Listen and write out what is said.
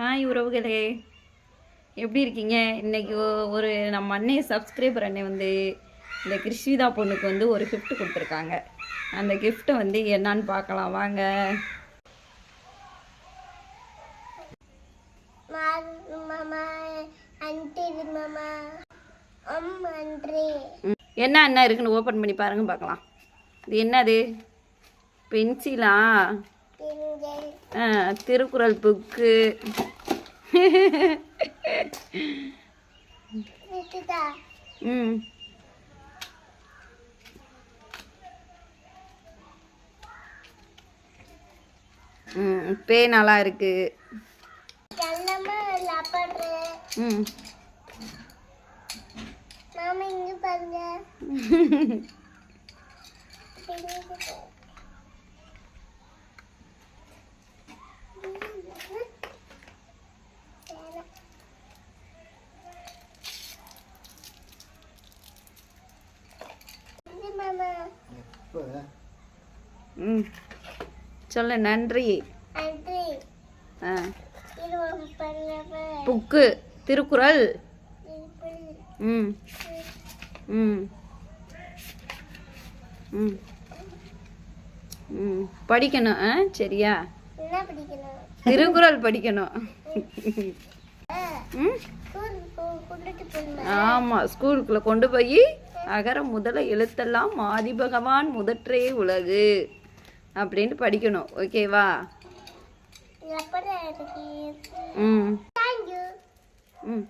Hi உறவுகளே. எப்படி இருக்கீங்க? இன்னைக்கு ஒரு நம்ம அண்ணே சப்ஸ்கிரைபர் அண்ணே வந்து இந்த கிருஷ்விதா பொண்ணுக்கு வந்து ஒரு கிஃப்ட் கொடுத்துருக்காங்க. அந்த கிஃப்ட்டை வந்து என்னன்னு பார்க்கலாம். வாங்க. என்ன என்ன இருக்குன்னு ஓப்பன் பண்ணி பாருங்க பார்க்கலாம். இது என்னது? பென்சிலா திருக்குறள் புக்கு. ம். ம் பேனாலாம் இருக்கு. ம். மாமா இங்க பாருங்க இது மாமா ம். சொல்ல நன்றி. ஆ. இது ஒரு பண்ணவே புக்கு திருக்குறள். ம். ம். ம். ம். படிக்கணும். ஆ சரியா? என்ன பிடிக்கணும்? திருக்குறள் படிக்கணும். ம். ஸ்கூல் கொண்டுட்டு போகணும் ஆமாம் ஸ்கூலுக்குள்ளே கொண்டு போய் அகர முதல எழுத்தெல்லாம் ஆதி பகவான் முதற்றே உலகு. அப்படின்னு படிக்கணும். ஓகேவா ம். ம்.